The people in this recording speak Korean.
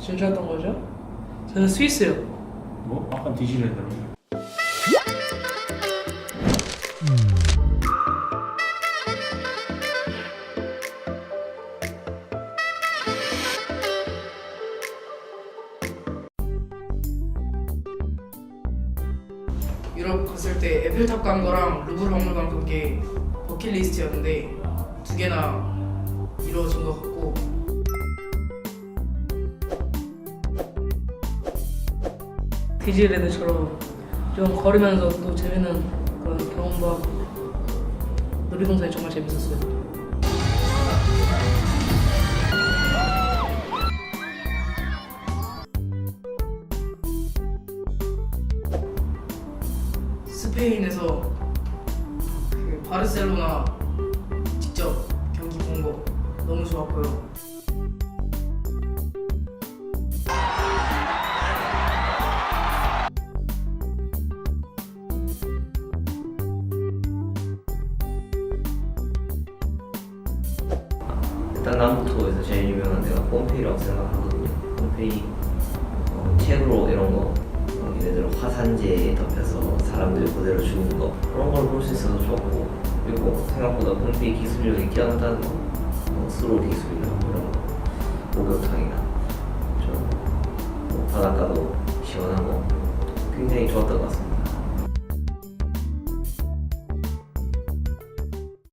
좋았던 거죠? 저는 스위스요. 뭐? 아까 디즈니랜드로. 유럽 갔을 때 에펠탑 간 거랑 루브르 박물관 간게 버킷리스트였는데 두 개나 이루어진 것 같고 디즈니랜드처럼 좀 걸으면서 또 재밌는 그런 하고 놀이동산이 정말 재밌었어요. 스페인에서 그 바르셀로나 직접 경기 본 거 너무 좋았고요. 일단 남부토에서 제일 유명한 데가 폼페이라고 생각하거든요. 폼페이 어, 책으로 이런 거 어, 얘네들 화산재에 덮여서 사람들 그대로 죽은 거 그런 걸 볼 수 있어서 좋고 그리고 생각보다 폼페이 기술력이 뛰어나다는 거 어, 수로 기술이나 이런 거 목욕탕이나 좀 뭐, 바닷가도 시원하고 굉장히 좋았던 것 같습니다.